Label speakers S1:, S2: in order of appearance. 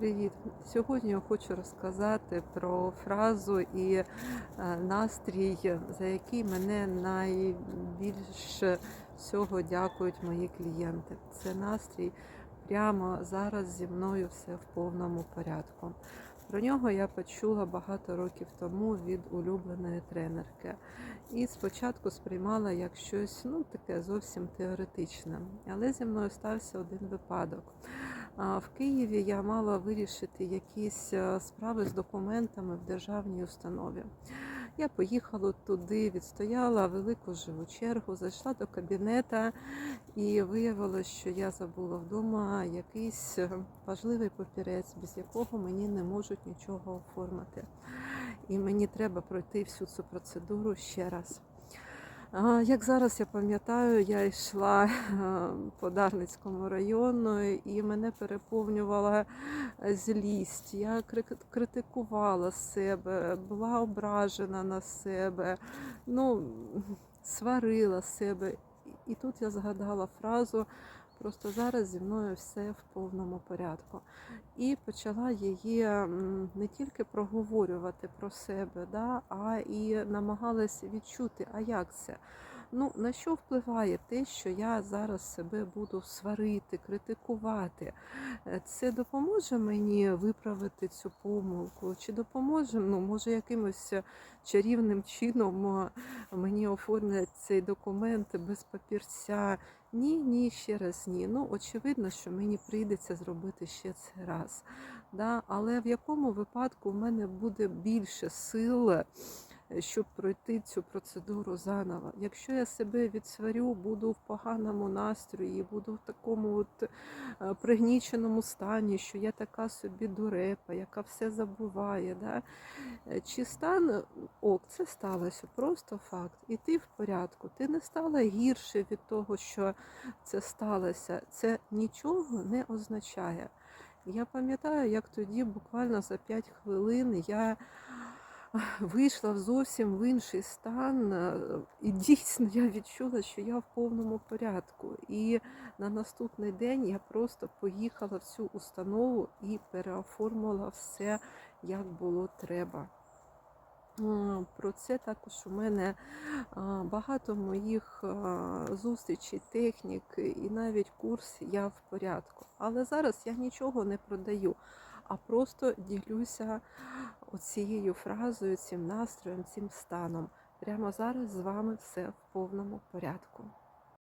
S1: Привіт! Сьогодні я хочу розказати про фразу і е, настрій, за який мене найбільше всього дякують мої клієнти. Це настрій прямо зараз зі мною все в повному порядку. Про нього я почула багато років тому від улюбленої тренерки. І спочатку сприймала як щось ну, таке зовсім теоретичне. Але зі мною стався один випадок. В Києві я мала вирішити якісь е, справи з документами в державній установі. Я поїхала туди, відстояла велику живу чергу, зайшла до кабінета і виявилося, що я забула вдома якийсь е, важливий папірець, без якого мені не можуть нічого оформити. І мені треба пройти всю цю процедуру ще раз. Як зараз я пам'ятаю, я йшла е, по Дарницькому району і мене переповнювала злість. Я критикувала себе, була ображена на себе, ну, сварила себе. І тут я згадала фразу. Просто зараз зі мною все в повному порядку. І почала її не тільки проговорювати про себе, да, а і намагалась відчути, а як це? Ну, на що впливає те, що я зараз себе буду сварити, критикувати? Е, Це допоможе мені виправити цю помилку? Чи допоможе, ну, може, якимось е, чарівним чином е, мені оформлять цей документ без папірця? Ні, ні, ще раз ні. Ну, очевидно, що мені прийдеться зробити ще це раз. Да? Але в якому випадку в мене буде більше сил, е, щоб пройти цю процедуру заново? Якщо я себе відсварю, буду в поганому настрої, буду в такому от е, пригніченому стані, що я така собі дурепа, яка все забуває. Да? Е, Чи стан ок, це сталося, просто факт. І ти в порядку. Ти не стала гірше від того, що це сталося. Це нічого не означає. Я пам'ятаю, як тоді, буквально за 5 хвилин, я вийшла зовсім в інший стан, е, і дійсно я відчула, що я в повному порядку. І на наступний день я просто поїхала в цю установу і переоформила все, як було треба. Про це також у мене багато моїх зустрічей, технік і навіть курс я в порядку. Але зараз я нічого не продаю, а просто ділюся оцією фразою, цим настроєм, цим станом. Прямо зараз з вами все в повному порядку.